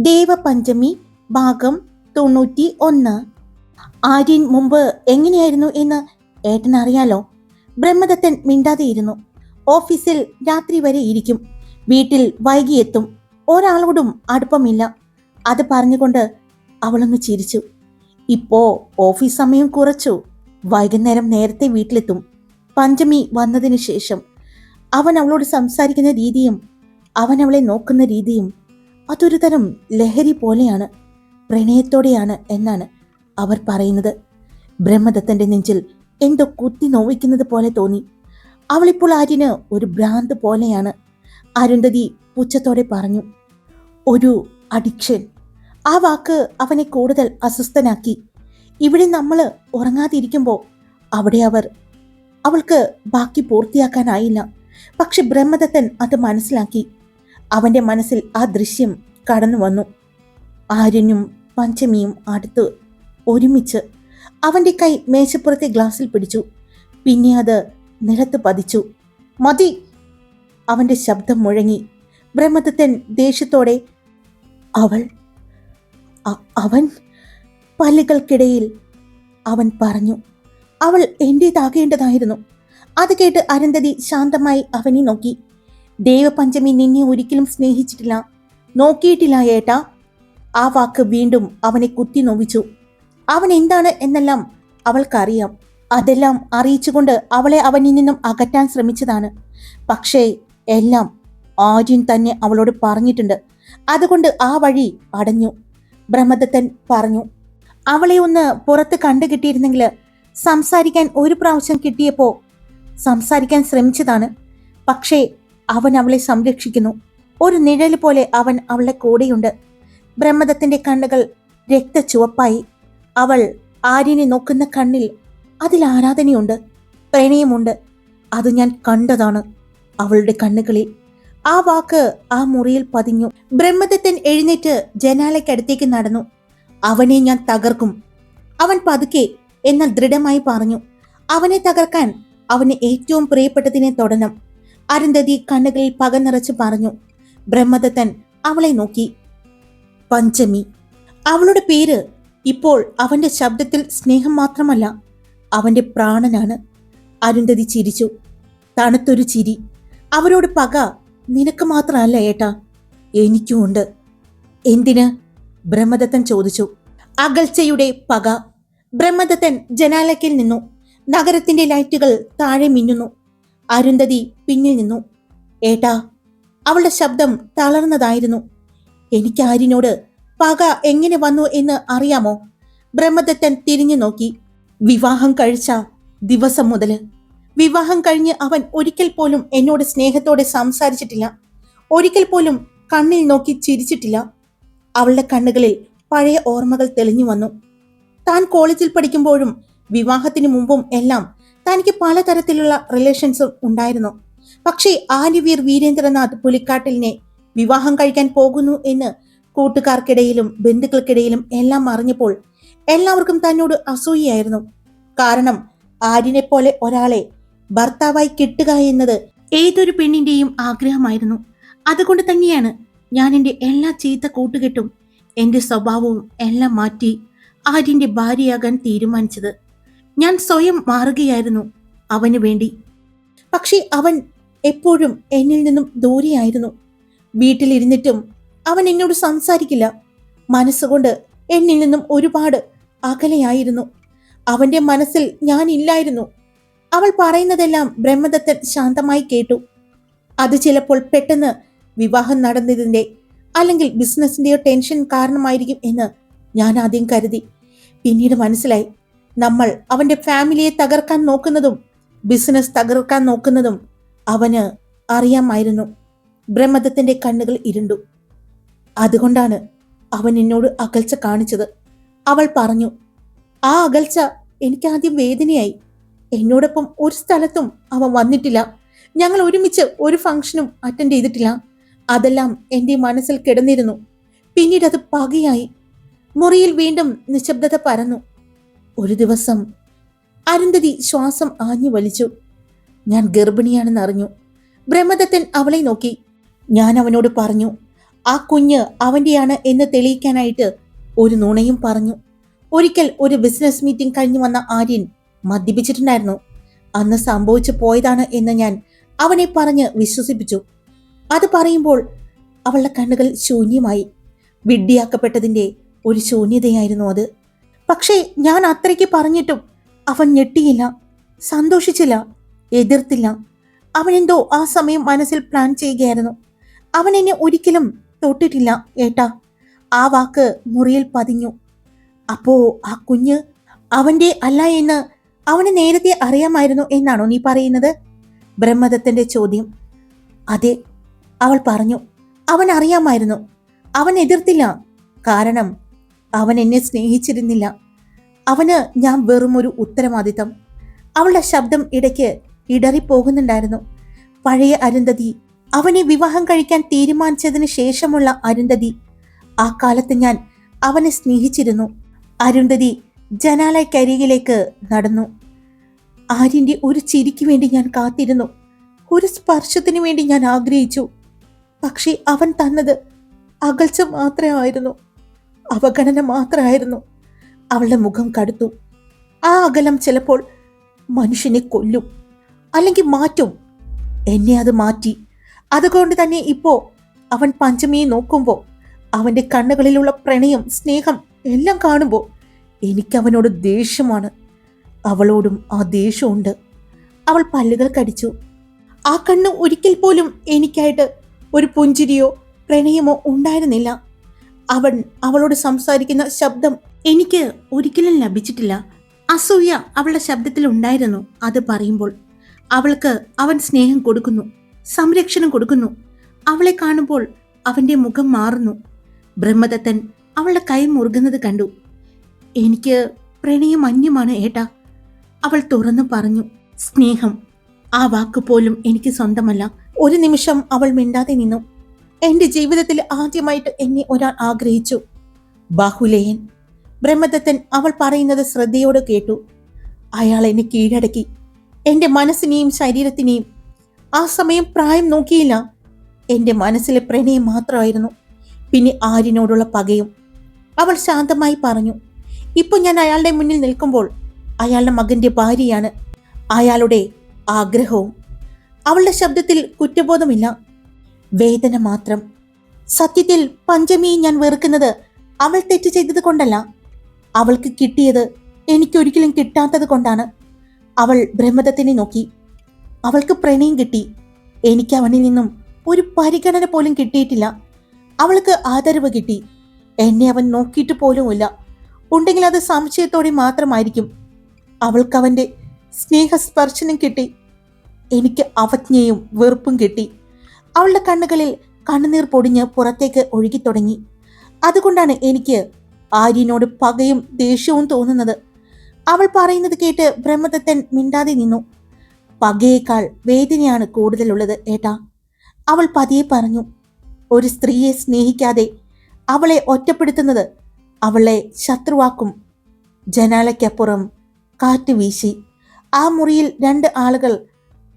ദേവപഞ്ചമി ഭാഗം തൊണ്ണൂറ്റി ഒന്ന് ആര്യൻ മുമ്പ് എങ്ങനെയായിരുന്നു എന്ന് ഏട്ടൻ അറിയാലോ? ബ്രഹ്മദത്തൻ മിണ്ടാതെയിരുന്നു. ഓഫീസിൽ രാത്രി വരെ ഇരിക്കും. വീട്ടിൽ വൈകിയെത്തും. ഒരാളോടും അടുപ്പമില്ല. അത് പറഞ്ഞുകൊണ്ട് അവളൊന്ന് ചിരിച്ചു. ഇപ്പോ ഓഫീസ് സമയം കുറച്ചു. വൈകുന്നേരം നേരത്തെ വീട്ടിലെത്തും. പഞ്ചമി വന്നതിന് ശേഷം അവൻ അവളോട് സംസാരിക്കുന്ന രീതിയും അവൻ അവളെ നോക്കുന്ന രീതിയും അതൊരു തരം ലഹരി പോലെയാണ് പ്രണയത്തോടെയാണ് എന്നാണ് അവർ പറയുന്നത്. ബ്രഹ്മദത്തന്റെ നെഞ്ചിൽ എന്തോ കുത്തി നോവിക്കുന്നത് പോലെ തോന്നി. അവളിപ്പോൾ ആര്യന് ഒരു ഭ്രാന്ത് പോലെയാണ് അരുന്ധതി പുച്ഛത്തോടെ പറഞ്ഞു. ഒരു അഡിക്ഷൻ. ആ വാക്ക് അവനെ കൂടുതൽ അസ്വസ്ഥനാക്കി. ഇവിടെ നമ്മൾ ഉറങ്ങാതിരിക്കുമ്പോൾ അവിടെ അവർ അവൾക്ക് ബാക്കി പൂർത്തിയാക്കാനായില്ല. പക്ഷെ ബ്രഹ്മദത്തൻ അത് മനസ്സിലാക്കി. അവന്റെ മനസ്സിൽ ആ ദൃശ്യം കടന്നു വന്നു. ആര്യനും പഞ്ചമിയും അടുത്ത് ഒരുമിച്ച് അവന്റെ കൈ മേശപ്പുറത്തെ ഗ്ലാസ്സിൽ പിടിച്ചു. പിന്നെ അത് നിലത്ത് പതിച്ചു. മതി. അവന്റെ ശബ്ദം മുഴങ്ങി. ബ്രഹ്മദത്തൻ ദേഷ്യത്തോടെ അവൾ അവൻ? പല്ലുകൾക്കിടയിൽ അവൻ പറഞ്ഞു. അവൾ എന്റേതാകേണ്ടതായിരുന്നു. അത് കേട്ട് അരന്തതി ശാന്തമായി അവനെ നോക്കി. ദേവപഞ്ചമി നിന്നെ ഒരിക്കലും സ്നേഹിച്ചിട്ടില്ല. നോക്കിയിട്ടില്ല ഏട്ടാ. ആ വാക്ക് വീണ്ടും അവനെ കുത്തി നോവിച്ചു. അവൻ എന്താണ് എന്നെല്ലാം അവൾക്കറിയാം. അതെല്ലാം അറിയിച്ചുകൊണ്ട് അവളെ അവനിൽ നിന്നും അകറ്റാൻ ശ്രമിച്ചതാണ്. പക്ഷേ എല്ലാം ആര്യൻ തന്നെ അവളോട് പറഞ്ഞിട്ടുണ്ട്. അതുകൊണ്ട് ആ വഴി അടഞ്ഞു. ബ്രഹ്മദത്തൻ പറഞ്ഞു അവളെ ഒന്ന് പുറത്ത് കണ്ടു കിട്ടിയിരുന്നെങ്കിൽ സംസാരിക്കാൻ ഒരു പ്രാവശ്യം കിട്ടിയപ്പോൾ സംസാരിക്കാൻ ശ്രമിച്ചതാണ്. പക്ഷേ അവൻ അവളെ സംരക്ഷിക്കുന്നു. ഒരു നിഴൽ പോലെ അവൻ അവളെ കൂടെയുണ്ട്. ബ്രഹ്മദത്തിന്റെ കണ്ണുകൾ രക്തചുവപ്പായി അവൾ ആര്യനെ നോക്കുന്ന കണ്ണിൽ അതിൽ ആരാധനയുണ്ട്. പ്രണയമുണ്ട്. അത് ഞാൻ കണ്ടതാണ്. അവളുടെ കണ്ണുകളിൽ ആ വാക്ക് ആ മുറിയിൽ പതിഞ്ഞു. ബ്രഹ്മദത്തൻ എഴുന്നേറ്റ് ജനാലയ്ക്കടുത്തേക്ക് നടന്നു. അവനെ ഞാൻ തകർക്കും. അവൻ പതുക്കെ എന്നാൽ ദൃഢമായി പറഞ്ഞു. അവനെ തകർക്കാൻ അവന് ഏറ്റവും പ്രിയപ്പെട്ടതിനെ തൊടണം. അരുന്ധതി കണ്ണുകളിൽ പക നിറച്ച് പറഞ്ഞു ബ്രഹ്മദത്തൻ അവളെ നോക്കി. പഞ്ചമി. അവളുടെ പേര് ഇപ്പോൾ അവന്റെ ശബ്ദത്തിൽ സ്നേഹം മാത്രമല്ല അവന്റെ പ്രാണനാണ്. അരുന്ധതി ചിരിച്ചു. തണുത്തൊരു ചിരി. അവരോട് പക നിനക്ക് മാത്രമല്ല ഏട്ടാ എനിക്കും ഉണ്ട്. എന്തിന്? ബ്രഹ്മദത്തൻ ചോദിച്ചു. അകൽച്ചയുടെ പക. ബ്രഹ്മദത്തൻ ജനാലയ്ക്കിൽ നിന്നു. നഗരത്തിന്റെ ലൈറ്റുകൾ താഴെ മിന്നുന്നു. അരുന്ധതി പിന്നിൽ നിന്നു. ഏട്ടാ അവളുടെ ശബ്ദം തളർന്നതായിരുന്നു. എനിക്ക് ആര്യനോട് പക എങ്ങനെ വന്നു എന്ന് അറിയാമോ? ബ്രഹ്മദത്തൻ തിരിഞ്ഞു നോക്കി. വിവാഹം കഴിച്ച ദിവസം മുതൽ വിവാഹം കഴിഞ്ഞ് അവൻ ഒരിക്കൽ പോലും എന്നോട് സ്നേഹത്തോടെ സംസാരിച്ചിട്ടില്ല. ഒരിക്കൽ പോലും കണ്ണിൽ നോക്കി ചിരിച്ചിട്ടില്ല. അവളുടെ കണ്ണുകളിൽ പഴയ ഓർമ്മകൾ തെളിഞ്ഞു വന്നു. താൻ കോളേജിൽ പഠിക്കുമ്പോഴും വിവാഹത്തിന് മുമ്പും എല്ലാം തനിക്ക് പലതരത്തിലുള്ള റിലേഷൻസും ഉണ്ടായിരുന്നു. പക്ഷേ ആര്യവീർ വീരേന്ദ്രനാഥ് പുലിക്കാട്ടിലിനെ വിവാഹം കഴിക്കാൻ പോകുന്നു എന്ന് കൂട്ടുകാർക്കിടയിലും ബന്ധുക്കൾക്കിടയിലും എല്ലാം അറിഞ്ഞപ്പോൾ എല്ലാവർക്കും തന്നോട് അസൂയയായിരുന്നു. കാരണം ആര്യനെ പോലെ ഒരാളെ ഭർത്താവായി കിട്ടുക എന്നത് ഏതൊരു പെണ്ണിന്റെയും ആഗ്രഹമായിരുന്നു. അതുകൊണ്ട് തന്നെയാണ് ഞാൻ എന്റെ എല്ലാ ചീത്ത കൂട്ടുകെട്ടും എന്റെ സ്വഭാവവും എല്ലാം മാറ്റി ആര്യന്റെ ഭാര്യയാകാൻ തീരുമാനിച്ചത്. ഞാൻ സ്വയം മാറുകയായിരുന്നു അവന് വേണ്ടി. പക്ഷേ അവൻ എപ്പോഴും എന്നിൽ നിന്നും ദൂരെയായിരുന്നു. വീട്ടിലിരുന്നിട്ടും അവൻ എന്നോട് സംസാരിക്കില്ല. മനസ്സുകൊണ്ട് എന്നിൽ നിന്നും ഒരുപാട് അകലെയായിരുന്നു. അവന്റെ മനസ്സിൽ ഞാൻ ഇല്ലായിരുന്നു. അവൾ പറയുന്നതെല്ലാം ബ്രഹ്മദത്തൻ ശാന്തമായി കേട്ടു. അത് ചിലപ്പോൾ പെട്ടെന്ന് വിവാഹം നടന്നതിന്റെ അല്ലെങ്കിൽ ബിസിനസ്സിന്റെയോ ടെൻഷൻ കാരണമായിരിക്കും എന്ന് ഞാൻ ആദ്യം കരുതി. പിന്നീട് മനസ്സിലായി. നമ്മൾ അവന്റെ ഫാമിലിയെ തകർക്കാൻ നോക്കുന്നതും ബിസിനസ് തകർക്കാൻ നോക്കുന്നതും അവന് അറിയാമായിരുന്നു. ബ്രഹ്മദത്തിന്റെ കണ്ണുകൾ ഇരുണ്ടു. അതുകൊണ്ടാണ് അവൻ എന്നോട് അകൽച്ച കാണിച്ചത്. അവൾ പറഞ്ഞു ആ അകൽച്ച എനിക്ക് ആദ്യം വേദനയായി. എന്നോടൊപ്പം ഒരു സ്ഥലത്തും അവൻ വന്നിട്ടില്ല. ഞങ്ങൾ ഒരുമിച്ച് ഒരു ഫംഗ്ഷനും അറ്റൻഡ് ചെയ്തിട്ടില്ല. അതെല്ലാം എന്റെ മനസ്സിൽ കിടന്നിരുന്നു. പിന്നീട് അത് പകയായി. മുറിയിൽ വീണ്ടും നിശബ്ദത പരന്നു. ഒരു ദിവസം അരുന്ധതി ശ്വാസം ആഞ്ഞു വലിച്ചു. ഞാൻ ഗർഭിണിയാണെന്ന് അറിഞ്ഞു. ബ്രഹ്മദത്തൻ അവളെ നോക്കി. ഞാൻ അവനോട് പറഞ്ഞു ആ കുഞ്ഞ് അവന്റെയാണ് എന്ന് തെളിയിക്കാനായിട്ട് ഒരു നുണയും പറഞ്ഞു. ഒരിക്കൽ ഒരു ബിസിനസ് മീറ്റിംഗ് കഴിഞ്ഞു വന്ന ആര്യൻ മദ്യപിച്ചിട്ടുണ്ടായിരുന്നു. അന്ന് സംഭവിച്ചു പോയതാണ് എന്ന് ഞാൻ അവനെ പറഞ്ഞ് വിശ്വസിപ്പിച്ചു. അത് പറയുമ്പോൾ അവളുടെ കണ്ണുകൾ ശൂന്യമായി. വിഡ്ഢിയാക്കപ്പെട്ടതിന്റെ ഒരു ശൂന്യതയായിരുന്നു അത്. പക്ഷേ ഞാൻ അത്രയ്ക്ക് പറഞ്ഞിട്ടും അവൻ ഞെട്ടിയില്ല സന്തോഷിച്ചില്ല എതിർത്തില്ല. അവനെന്തോ ആ സമയം മനസ്സിൽ പ്ലാൻ ചെയ്യുകയായിരുന്നു. അവൻ എന്നെ ഒരിക്കലും തൊട്ടിട്ടില്ല ഏട്ടാ. ആ വാക്ക് മുറിയിൽ പതിഞ്ഞു. അപ്പോ ആ കുഞ്ഞ് അവന്റെ അല്ല എന്ന് അവന് നേരത്തെ അറിയാമായിരുന്നു എന്നാണോ നീ പറയുന്നത്? ബ്രഹ്മദത്തിന്റെ ചോദ്യം. അതെ അവൾ പറഞ്ഞു. അവൻ അറിയാമായിരുന്നു. അവൻ എതിർത്തില്ല. കാരണം അവൻ എന്നെ സ്നേഹിച്ചിരുന്നില്ല. അവന് ഞാൻ വെറും ഒരു ഉത്തരവാദിത്തം. അവളുടെ ശബ്ദം ഇടയ്ക്ക് ഇടറിപ്പോകുന്നുണ്ടായിരുന്നു. പഴയ അരുന്ധതി അവനെ വിവാഹം കഴിക്കാൻ തീരുമാനിച്ചതിന് ശേഷമുള്ള അരുന്ധതി ആ കാലത്ത് ഞാൻ അവനെ സ്നേഹിച്ചിരുന്നു. അരുന്ധതി ജനാലയ്ക്കരികിലേക്ക് നടന്നു. ആര്യന്റെ ഒരു ചിരിക്ക് വേണ്ടി ഞാൻ കാത്തിരുന്നു. ഒരു സ്പർശത്തിന് വേണ്ടി ഞാൻ ആഗ്രഹിച്ചു. പക്ഷേ അവൻ തന്നത് അകൽച്ച മാത്രമായിരുന്നു. അവഗണന മാത്രമായിരുന്നു. അവളുടെ മുഖം കടുത്തു. ആ അകലം ചിലപ്പോൾ മനുഷ്യനെ കൊല്ലും അല്ലെങ്കിൽ മാറ്റും. എന്നെ അത് മാറ്റി. അതുകൊണ്ട് തന്നെ ഇപ്പോൾ അവൻ പഞ്ചമിയെ നോക്കുമ്പോൾ അവന്റെ കണ്ണുകളിലുള്ള പ്രണയം സ്നേഹം എല്ലാം കാണുമ്പോൾ എനിക്കവനോട് ദേഷ്യമാണ്. അവളോടും ആ ദേഷ്യമുണ്ട്. അവൾ പല്ലുകൾ കടിച്ചു. ആ കണ്ണ് ഒരിക്കൽ പോലും എനിക്കായിട്ട് ഒരു പുഞ്ചിരിയോ പ്രണയമോ ഉണ്ടായിരുന്നില്ല. അവൻ അവളോട് സംസാരിക്കുന്ന ശബ്ദം എനിക്ക് ഒരിക്കലും ലഭിച്ചിട്ടില്ല. അസൂയ അവളുടെ ശബ്ദത്തിൽ ഉണ്ടായിരുന്നു. അത് പറയുമ്പോൾ അവൾക്ക് അവൻ സ്നേഹം കൊടുക്കുന്നു സംരക്ഷണം കൊടുക്കുന്നു. അവളെ കാണുമ്പോൾ അവന്റെ മുഖം മാറുന്നു. ബ്രഹ്മദത്തൻ അവളുടെ കൈ മുറുകുന്നത് കണ്ടു. എനിക്ക് പ്രണയം അന്യമാണ് ഏട്ടാ. അവൾ തുറന്നു പറഞ്ഞു സ്നേഹം ആ വാക്ക് പോലും എനിക്ക് സ്വന്തമല്ല. ഒരു നിമിഷം അവൾ മിണ്ടാതെ നിന്നു. എന്റെ ജീവിതത്തിൽ ആദ്യമായിട്ട് എന്നെ ഒരാൾ ആഗ്രഹിച്ചു. ബാഹുലേയൻ ബ്രഹ്മദത്തൻ അവൾ പറയുന്നത് ശ്രദ്ധയോടെ കേട്ടു. അയാൾ എന്നെ കീഴടക്കി. എന്റെ മനസ്സിനെയും ശരീരത്തിനെയും ആ സമയം പ്രായം നോക്കിയില്ല. എന്റെ മനസ്സിലെ പ്രണയം മാത്രമായിരുന്നു. പിന്നെ ആര്യനോടുള്ള പകയും. അവൾ ശാന്തമായി പറഞ്ഞു ഇപ്പൊ ഞാൻ അയാളുടെ മുന്നിൽ നിൽക്കുമ്പോൾ അയാളുടെ മകന്റെ ഭാര്യയാണ്. അയാളുടെ ആഗ്രഹവും അവളുടെ ശബ്ദത്തിൽ കുറ്റബോധമില്ല. വേദന മാത്രം. സത്യത്തിൽ പഞ്ചമിയെ ഞാൻ വെറുക്കുന്നത് അവൾ തെറ്റ് ചെയ്തത് കൊണ്ടല്ല. അവൾക്ക് കിട്ടിയത് എനിക്കൊരിക്കലും കിട്ടാത്തത് കൊണ്ടാണ്. അവൾ ബ്രഹ്മദത്തിനെ നോക്കി. അവൾക്ക് പ്രണയം കിട്ടി. എനിക്ക് അവനിൽ നിന്നും ഒരു പരിഗണന പോലും കിട്ടിയിട്ടില്ല. അവൾക്ക് ആദരവ് കിട്ടി. എന്നെ അവൻ നോക്കിയിട്ട് പോലുമില്ല. ഉണ്ടെങ്കിൽ അത് സംശയത്തോടെ മാത്രമായിരിക്കും. അവൾക്ക് അവന്റെ സ്നേഹസ്പർശനം കിട്ടി. എനിക്ക് അവജ്ഞയും വെറുപ്പും കിട്ടി. അവളുടെ കണ്ണുകളിൽ കണ്ണുനീർ പൊടിഞ്ഞ് പുറത്തേക്ക് ഒഴുകിത്തുടങ്ങി. അതുകൊണ്ടാണ് എനിക്ക് ആര്യനോട് പകയും ദേഷ്യവും തോന്നുന്നത്. അവൾ പറയുന്നത് കേട്ട് ബ്രഹ്മദത്തൻ മിണ്ടാതെ നിന്നു. പകയേക്കാൾ വേദനയാണ് കൂടുതലുള്ളത് ഏട്ടാ. അവൾ പതിയെ പറഞ്ഞു ഒരു സ്ത്രീയെ സ്നേഹിക്കാതെ അവളെ ഒറ്റപ്പെടുത്തുന്നത് അവളെ ശത്രുവാക്കും. ജനാലയ്ക്കപ്പുറം കാറ്റ് വീശി. ആ മുറിയിൽ രണ്ട് ആളുകൾ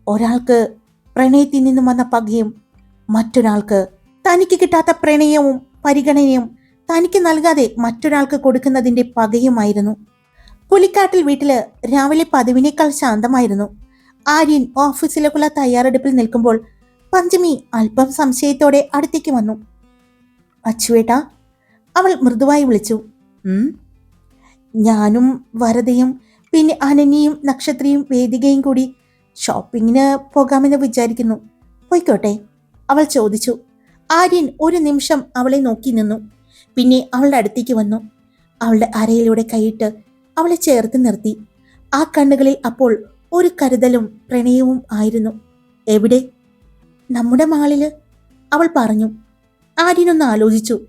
ഒരാൾക്ക് പ്രണയത്തിൽ നിന്നും വന്ന പകയും മറ്റൊരാൾക്ക് തനിക്ക് കിട്ടാത്ത പ്രണയവും പരിഗണനയും തനിക്ക് നൽകാതെ മറ്റൊരാൾക്ക് കൊടുക്കുന്നതിന്റെ പകയുമായിരുന്നു. പുലിക്കാട്ടിൽ വീട്ടിൽ രാവിലെ പതിവിനേക്കാൾ ശാന്തമായിരുന്നു. ആര്യൻ ഓഫീസിലേക്കുള്ള തയ്യാറെടുപ്പിൽ നിൽക്കുമ്പോൾ പഞ്ചമി അല്പം സംശയത്തോടെ അടുത്തേക്ക് വന്നു. അച്ചുവേട്ടാ അവൾ മൃദുവായി വിളിച്ചു. ഞാനും വരതയും പിന്നെ അനന്യയും നക്ഷത്രയും വേദികയും കൂടി ഷോപ്പിങ്ങിന് പോകാമെന്ന് വിചാരിക്കുന്നു. പോയിക്കോട്ടെ. അവൾ ചോദിച്ചു. ആര്യൻ ഒരു നിമിഷം അവളെ നോക്കി നിന്നു. പിന്നെ അവളുടെ അടുത്തേക്ക് വന്നു. അവളുടെ അരയിലൂടെ കൈയിട്ട് അവളെ ചേർത്ത് നിർത്തി. ആ കണ്ണുകളിൽ അപ്പോൾ ഒരു കരുതലും പ്രണയവും ആയിരുന്നു. എവിടെ? നമ്മുടെ മാളിൽ? അവൾ പറഞ്ഞു. ആര്യനൊന്ന് ആലോചിച്ചു.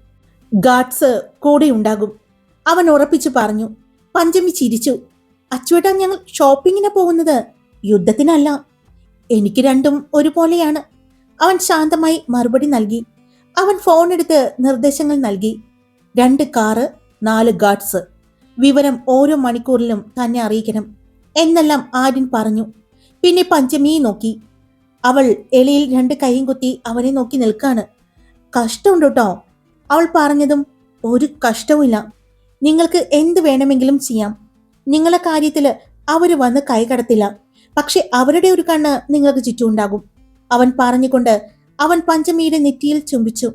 ഗാഡ്സ് കൂടെ ഉണ്ടാകും അവൻ ഉറപ്പിച്ചു പറഞ്ഞു. പഞ്ചമി ചിരിച്ചു. അച്ചുവേട്ടാ ഞങ്ങൾ ഷോപ്പിങ്ങിന് പോകുന്നത്? യുദ്ധത്തിനല്ല. എനിക്ക് രണ്ടും ഒരുപോലെയാണ്. അവൻ ശാന്തമായി മറുപടി നൽകി. അവൻ ഫോൺ എടുത്ത് നിർദ്ദേശങ്ങൾ നൽകി. രണ്ട് കാറ് നാല് ഗാർഡ്സ് വിവരം ഓരോ മണിക്കൂറിലും തന്നെ അറിയിക്കണം എന്നെല്ലാം ആര്യൻ പറഞ്ഞു. പിന്നെ പഞ്ചമിയെ നോക്കി. അവൾ എളിയിൽ രണ്ട് കൈയും കുത്തി അവനെ നോക്കി നിൽക്കാണ്. കഷ്ടമുണ്ട് കേട്ടോ അവൾ പറഞ്ഞതും ഒരു കഷ്ടവുമില്ല. നിങ്ങൾക്ക് എന്ത് വേണമെങ്കിലും ചെയ്യാം. നിങ്ങളെ കാര്യത്തിൽ അവർ വന്ന് കൈകടത്തില്ല പക്ഷെ അവരുടെ ഒരു കണ്ണ് നിങ്ങൾക്ക് ചുറ്റുമുണ്ടാകും. അവൻ പറഞ്ഞുകൊണ്ട് അവൻ പഞ്ചമിയുടെ നെറ്റിയിൽ ചുംബിച്ചു.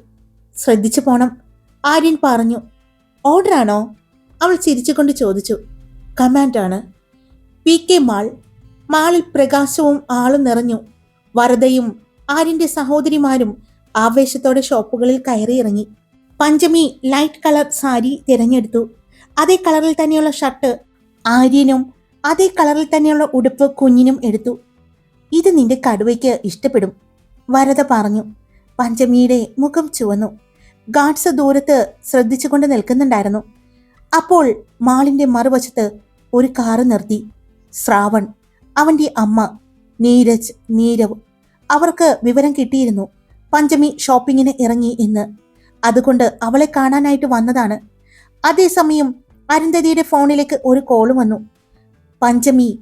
ശ്രദ്ധിച്ചു പോണം ആര്യൻ പറഞ്ഞു. ഓർഡറാണോ അവൾ ചിരിച്ചുകൊണ്ട് ചോദിച്ചു. കമാൻഡാണ് പി കെ മാൾ മാളിൽ പ്രകാശവും ആളും നിറഞ്ഞു. വരദയും ആര്യന്റെ സഹോദരിമാരും ആവേശത്തോടെ ഷോപ്പുകളിൽ കയറിയിറങ്ങി പഞ്ചമി ലൈറ്റ് കളർ സാരി തിരഞ്ഞെടുത്തു. അതേ കളറിൽ തന്നെയുള്ള ഷർട്ട് ആര്യനും അതേ കളറിൽ തന്നെയുള്ള ഉടുപ്പ് കുഞ്ഞിനും എടുത്തു. ഇത് നിന്റെ കടുവയ്ക്ക് ഇഷ്ടപ്പെടും. വരദ പറഞ്ഞു. പഞ്ചമിയുടെ മുഖം ചുവന്നു. ഗാഡ്സ് ദൂരത്ത് ശ്രദ്ധിച്ചുകൊണ്ട് നിൽക്കുന്നുണ്ടായിരുന്നു. അപ്പോൾ മാളിന്റെ മറുവശത്ത് ഒരു കാറ് നിർത്തി. ശ്രാവൺ അവന്റെ അമ്മ നീരജ് നീരവ് അവർക്ക് വിവരം കിട്ടിയിരുന്നു. പഞ്ചമി ഷോപ്പിങ്ങിന് ഇറങ്ങി എന്ന്. അതുകൊണ്ട് അവളെ കാണാനായിട്ട് വന്നതാണ്. അതേസമയം അരുന്ധതിയുടെ ഫോണിലേക്ക് ഒരു കോൾ വന്നു. പഞ്ചമി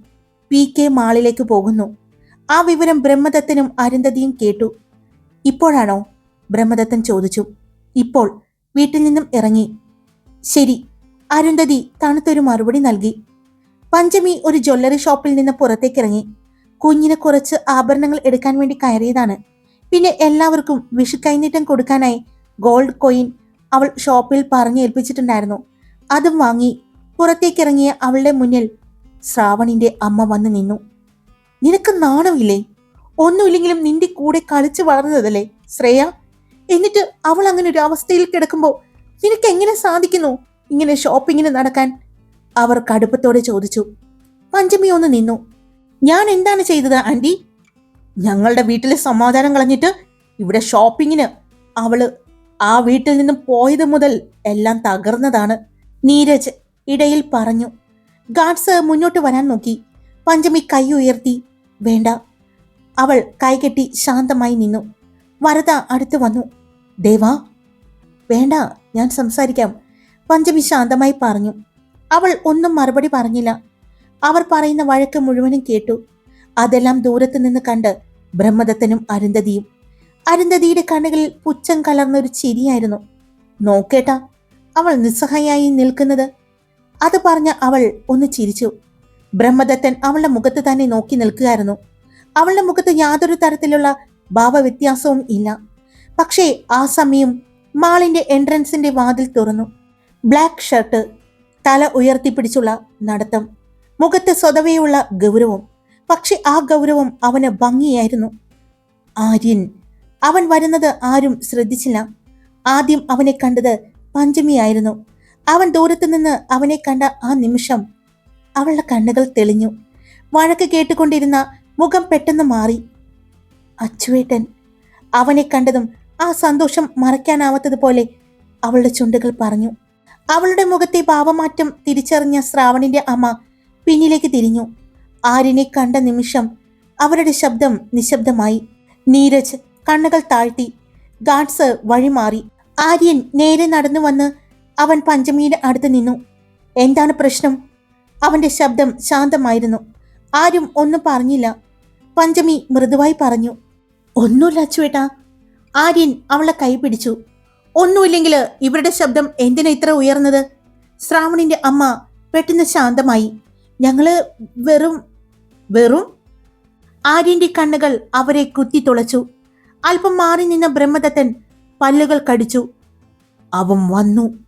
പി കെ മാളിലേക്ക് പോകുന്നു. ആ വിവരം ബ്രഹ്മദത്തനും അരുന്ധതിയും കേട്ടു. ഇപ്പോഴാണോ? ബ്രഹ്മദത്തൻ ചോദിച്ചു. ഇപ്പോൾ വീട്ടിൽ നിന്നും ഇറങ്ങി. ശരി അരുന്ധതി തണുത്തൊരു മറുപടി നൽകി. പഞ്ചമി ഒരു ജ്വല്ലറി ഷോപ്പിൽ നിന്ന് പുറത്തേക്കിറങ്ങി. കുഞ്ഞിനെ കുറച്ച് ആഭരണങ്ങൾ എടുക്കാൻ വേണ്ടി കയറിയതാണ്. പിന്നെ എല്ലാവർക്കും വിഷു കൈനീട്ടം കൊടുക്കാനായി ഗോൾഡ് കോയിൻ അവൾ ഷോപ്പിൽ പറഞ്ഞു ഏൽപ്പിച്ചിട്ടുണ്ടായിരുന്നു അതും വാങ്ങി. പുറത്തേക്കിറങ്ങിയ അവളുടെ മുന്നിൽ ശ്രാവണിന്റെ അമ്മ വന്നു നിന്നു. നിനക്ക് നാണമില്ലേ? ഒന്നുമില്ലെങ്കിലും നിന്റെ കൂടെ കളിച്ചു വളർന്നതല്ലേ ശ്രേയ? എന്നിട്ട് അവൾ അങ്ങനെ ഒരു അവസ്ഥയിൽ കിടക്കുമ്പോൾ നിനക്ക് എങ്ങനെ സാധിക്കുന്നു ഇങ്ങനെ ഷോപ്പിങ്ങിന് നടക്കാൻ? അവർ കടുപ്പത്തോടെ ചോദിച്ചു. പഞ്ചമി ഒന്ന് നിന്നു. ഞാൻ എന്താണ് ചെയ്തത് ആന്റി? ഞങ്ങളുടെ വീട്ടിലെ സമാധാനം കളഞ്ഞിട്ട് ഇവിടെ ഷോപ്പിങ്ങിന് അവൾ ആ വീട്ടിൽ നിന്നും പോയത് മുതൽ എല്ലാം തകർന്നതാണ് നീരജ് ഇടയിൽ പറഞ്ഞു. ഗാഡ്സ് മുന്നോട്ട് വരാൻ നോക്കി. പഞ്ചമി കൈ ഉയർത്തി. വേണ്ട. അവൾ കൈകെട്ടി ശാന്തമായി നിന്നു. വരദ അടുത്തു വന്നു. ദേവാ. വേണ്ട ഞാൻ സംസാരിക്കാം. പഞ്ചമി ശാന്തമായി പറഞ്ഞു. അവൾ ഒന്നും മറുപടി പറഞ്ഞില്ല. അവർ പറയുന്ന വഴക്ക് മുഴുവനും കേട്ടു. അതെല്ലാം ദൂരത്ത് നിന്ന് കണ്ട് ബ്രഹ്മദത്തനും അരുന്ധതിയും. അരുന്ധതിയുടെ കണ്ണുകളിൽ പുച്ഛം കലർന്നൊരു ചിരിയായിരുന്നു. നോക്കേട്ടാ അവൾ നിസ്സഹായായി നിൽക്കുന്നത്. അത് പറഞ്ഞ അവൾ ഒന്ന് ചിരിച്ചു. ബ്രഹ്മദത്തൻ അവളുടെ മുഖത്ത് തന്നെ നോക്കി നിൽക്കുകയായിരുന്നു. അവളുടെ മുഖത്ത് യാതൊരു തരത്തിലുള്ള ഭാവവ്യത്യാസവും ഇല്ല. പക്ഷേ ആ സമയം മാളിന്റെ എൻട്രൻസിന്റെ വാതിൽ തുറന്നു. ബ്ലാക്ക് ഷർട്ട് തല ഉയർത്തിപ്പിടിച്ചുള്ള നടത്തം മുഖത്ത് സ്വതവേയുള്ള ഗൗരവം. പക്ഷെ ആ ഗൗരവം അവന് ഭംഗിയായിരുന്നു. ആര്യൻ അവൻ വരുന്നത് ആരും ശ്രദ്ധിച്ചില്ല. ആദ്യം അവനെ കണ്ടത് പഞ്ചമിയായിരുന്നു. അവൻ ദൂരത്തു നിന്ന് അവനെ കണ്ട ആ നിമിഷം അവളുടെ കണ്ണുകൾ തെളിഞ്ഞു. വഴക്ക് കേട്ടുകൊണ്ടിരുന്ന മുഖം പെട്ടെന്ന് മാറി. അച്ചുവേട്ടൻ അവനെ കണ്ടതും ആ സന്തോഷം മറയ്ക്കാനാവാത്തതുപോലെ അവളുടെ ചുണ്ടുകൾ പറഞ്ഞു. അവളുടെ മുഖത്തെ ഭാവമാറ്റം തിരിച്ചറിഞ്ഞ ശ്രാവണിന്റെ അമ്മ പിന്നിലേക്ക് തിരിഞ്ഞു. ആരിനെ കണ്ട നിമിഷം അവരുടെ ശബ്ദം നിശബ്ദമായി. നീരജ് കണ്ണുകൾ താഴ്ത്തി. ഗാഡ്സ് വഴിമാറി ആര്യൻ നേരെ നടന്നു വന്ന് അവൻ പഞ്ചമിയുടെ അടുത്ത് നിന്നു. എന്താണ് പ്രശ്നം? അവന്റെ ശബ്ദം ശാന്തമായിരുന്നു. ആരും ഒന്നും പറഞ്ഞില്ല. പഞ്ചമി മൃദുവായി പറഞ്ഞു ഒന്നുമില്ല അച്ചുവേട്ടാ. ആര്യൻ അവളെ കൈ പിടിച്ചു. ഒന്നുമില്ലെങ്കിൽ ഇവരുടെ ശബ്ദം എന്തിനാ ഇത്ര ഉയർന്നത്? ശ്രാവണിന്റെ അമ്മ പെട്ടെന്ന് ശാന്തമായി ഞങ്ങൾ വെറും വെറും? ആര്യന്റെ കണ്ണുകൾ അവരെ കുത്തി തുളച്ചു. അല്പം മാറി നിന്ന ബ്രഹ്മദത്തൻ പല്ലുകൾ കടിച്ചു. അവൻ വന്നു.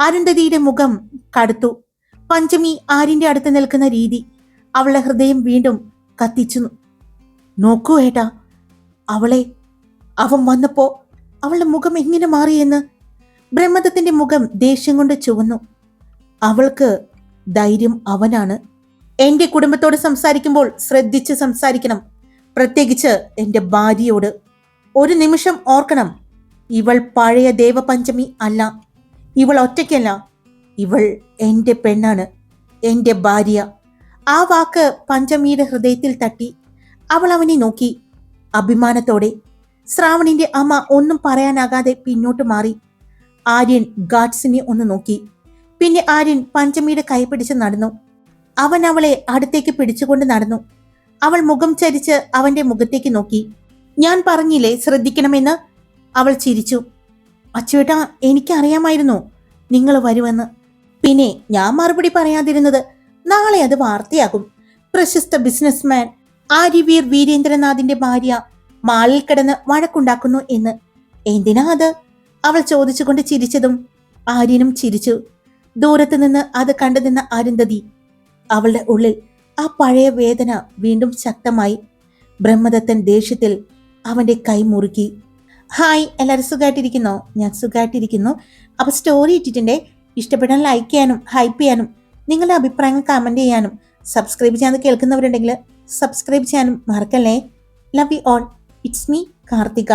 അരുന്ധതിയുടെ മുഖം കടുത്തു. പഞ്ചമി ആര്യന്റെ അടുത്ത് നിൽക്കുന്ന രീതി അവളുടെ ഹൃദയം വീണ്ടും കത്തിച്ചു നോക്കൂ ഏട്ടാ അവളെ അവൻ വന്നപ്പോ അവളുടെ മുഖം എങ്ങനെ മാറിയെന്ന് ബ്രഹ്മദത്തിന്റെ മുഖം ദേഷ്യം കൊണ്ട് ചുവന്നു. അവൾക്ക് ധൈര്യം അവനാണ്. എന്റെ കുടുംബത്തോട് സംസാരിക്കുമ്പോൾ ശ്രദ്ധിച്ച് സംസാരിക്കണം പ്രത്യേകിച്ച് എന്റെ ഭാര്യയോട്. ഒരു നിമിഷം ഓർക്കണം ഇവൾ പഴയ ദേവപഞ്ചമി അല്ല ഇവൾ ഒറ്റയ്ക്കല്ല. ഇവൾ എന്റെ പെണ്ണാണ് എന്റെ ഭാര്യ. ആ വാക്ക് പഞ്ചമിയുടെ ഹൃദയത്തിൽ തട്ടി. അവൾ അവനെ നോക്കി. അഭിമാനത്തോടെ ശ്രാവണിന്റെ അമ്മ ഒന്നും പറയാനാകാതെ പിന്നോട്ട് മാറി. ആര്യൻ ഗാഡ്സിനെ ഒന്ന് നോക്കി. പിന്നെ ആര്യൻ പഞ്ചമിയുടെ കൈ പിടിച്ച് നടന്നു. അവൻ അവളെ അടുത്തേക്ക് പിടിച്ചുകൊണ്ട് നടന്നു. അവൾ മുഖം ചരിച്ച് അവന്റെ മുഖത്തേക്ക് നോക്കി. ഞാൻ പറഞ്ഞില്ലേ ശ്രദ്ധിക്കണമെന്ന്? അവൾ ചിരിച്ചു. അച്ചുവേട്ടാ എനിക്കറിയാമായിരുന്നു നിങ്ങൾ വരുമെന്ന്. പിന്നെ ഞാൻ മറുപടി പറയാതിരുന്നത് നാളെ അത് വാർത്തയാകും. പ്രശസ്ത ബിസിനസ്മാൻ ആര്യവീർ വീരേന്ദ്രനാഥിന്റെ ഭാര്യ മാളിൽ കിടന്ന് വഴക്കുണ്ടാക്കുന്നു എന്ന്. എന്തിനാ അത്? അവൾ ചോദിച്ചുകൊണ്ട് ചിരിച്ചതും ആര്യനും ചിരിച്ചു. ദൂരത്ത് നിന്ന് അത് കണ്ടു നിന്ന അരുന്ധതി അവളുടെ ഉള്ളിൽ ആ പഴയ വേദന വീണ്ടും ശക്തമായി. ബ്രഹ്മദത്തൻ ദേഷ്യത്തിൽ അവന്റെ കൈ മുറുക്കി. ഹായ് എല്ലാവരും സുഖമായിട്ടിരിക്കുന്നോ ഞാൻ സുഖമായിട്ടിരിക്കുന്നു അപ്പോൾ സ്റ്റോറി ഇട്ടിട്ടുണ്ട്? ഇഷ്ടപ്പെടാൻ ലൈക്ക് ചെയ്യാനും ഹൈപ്പ് ചെയ്യാനും നിങ്ങളുടെ അഭിപ്രായങ്ങൾ കമന്റ് ചെയ്യാനും സബ്സ്ക്രൈബ് ചെയ്യാതെ കേൾക്കുന്നവരുണ്ടെങ്കിൽ സബ്സ്ക്രൈബ് ചെയ്യാനും മറക്കല്ലേ? Love you all it's me Karthika.